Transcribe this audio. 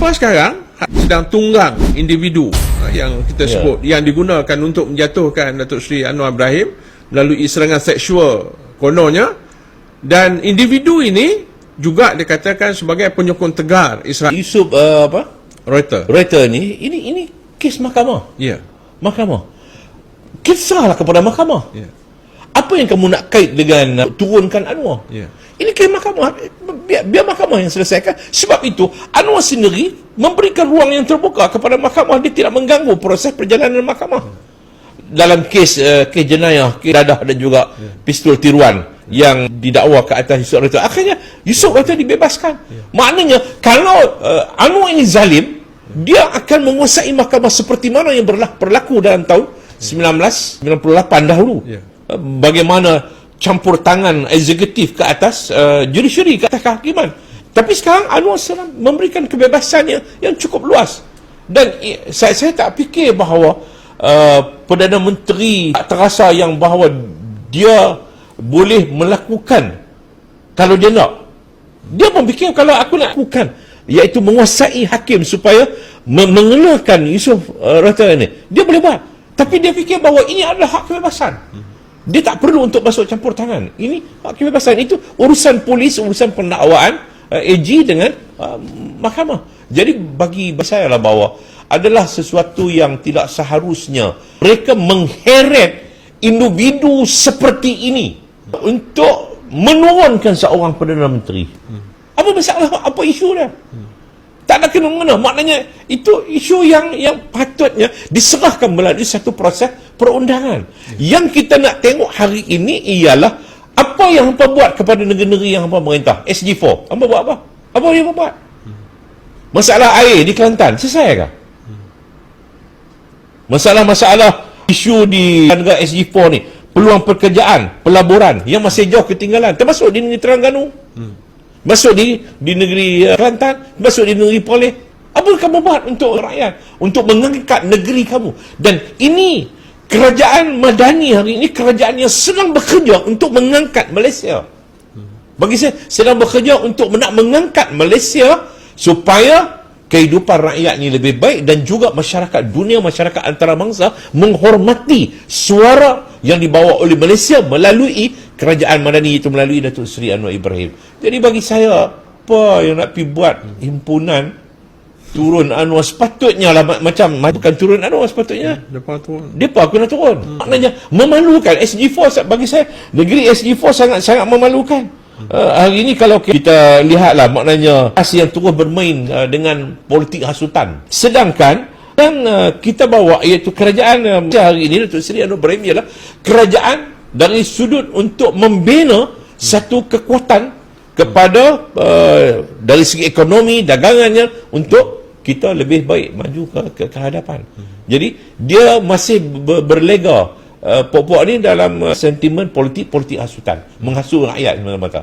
Apa sekarang sedang tunggang individu ha, yang kita Ya. sebut yang digunakan untuk menjatuhkan Datuk Seri Anwar Ibrahim melalui serangan seksual kononnya dan individu ini juga dikatakan sebagai penyokong tegar Israel. Yusuf uh, apa? Reuters. Reuters ni ini ini kes mahkamah. Ya. Mahkamah. Kisahlah kepada mahkamah. Ya. Apa yang kamu nak kait dengan uh, turunkan Anwar? Ya. Ini kes mahkamah. Biar, biar mahkamah yang selesaikan. Sebab itu, Anwar sendiri memberikan ruang yang terbuka kepada mahkamah. Dia tidak mengganggu proses perjalanan mahkamah. Dalam kes uh, kes jenayah, kes dadah dan juga pistol tiruan yang didakwa ke atas Yusuf Rata. Akhirnya, Yusuf Rata dibebaskan. Maknanya, kalau uh, Anwar ini zalim, dia akan menguasai mahkamah seperti mana yang berlaku, dalam tahun 1998 dahulu. Ya. Bagaimana campur tangan eksekutif ke atas uh, judiciary, ke atas kehakiman. Tapi sekarang Anwar sedang memberikan kebebasan yang, cukup luas. Dan saya, saya tak fikir bahawa uh, Perdana Menteri tak terasa yang bahawa dia boleh melakukan kalau dia nak. Dia pun fikir kalau aku nak lakukan iaitu menguasai hakim supaya me- mengenakan Yusuf uh, Rata ini. Dia boleh buat. Tapi dia fikir bahawa ini adalah hak kebebasan. Dia tak perlu untuk masuk campur tangan. Ini hak kebebasan. Itu urusan polis, urusan pendakwaan uh, AG dengan uh, mahkamah. Jadi bagi saya lah bahawa adalah sesuatu yang tidak seharusnya mereka mengheret individu seperti ini untuk menurunkan seorang Perdana Menteri. Apa masalah? Apa isu dia? Tak ada kena mengena. Maknanya itu isu yang yang patutnya diserahkan melalui satu proses perundangan. Yang kita nak tengok hari ini ialah apa yang hampa buat kepada negara-negara yang hampa merintah. SG4. Hampa buat apa? Apa yang hampa buat? Masalah air di Kelantan selesai kah? Masalah-masalah isu di negara SG4 ni peluang pekerjaan, pelaburan yang masih jauh ketinggalan termasuk di negeri Terengganu. Masuk di di negeri uh, Kelantan, masuk di negeri Perlis. Apa kamu buat untuk rakyat? Untuk mengangkat negeri kamu. Dan ini kerajaan Madani hari ini kerajaan yang sedang bekerja untuk mengangkat Malaysia. Bagi saya sedang bekerja untuk nak mengangkat Malaysia supaya kehidupan rakyat ni lebih baik dan juga masyarakat dunia masyarakat antarabangsa menghormati suara yang dibawa oleh Malaysia melalui kerajaan Madani itu melalui Datuk Seri Anwar Ibrahim. Jadi bagi saya apa yang nak pi buat himpunan turun Anwar sepatutnya lah ma- macam bukan turun Anwar sepatutnya tu. Depa aku nak turun. Hmm. Maknanya memalukan SG4 bagi saya negeri SG4 sangat sangat memalukan. Uh, hari ini kalau kita lihatlah maknanya as yang terus bermain uh, dengan politik hasutan. Sedangkan yang uh, kita bawa iaitu kerajaan uh, hari ini Datuk Seri Anwar Ibrahim ialah kerajaan dari sudut untuk membina satu kekuatan kepada uh, dari segi ekonomi dagangannya untuk kita lebih baik maju ke, ke, ke hadapan. Jadi dia masih ber, berlega uh, pokok ni dalam uh, sentimen politik politik hasutan, menghasut rakyat semata-mata.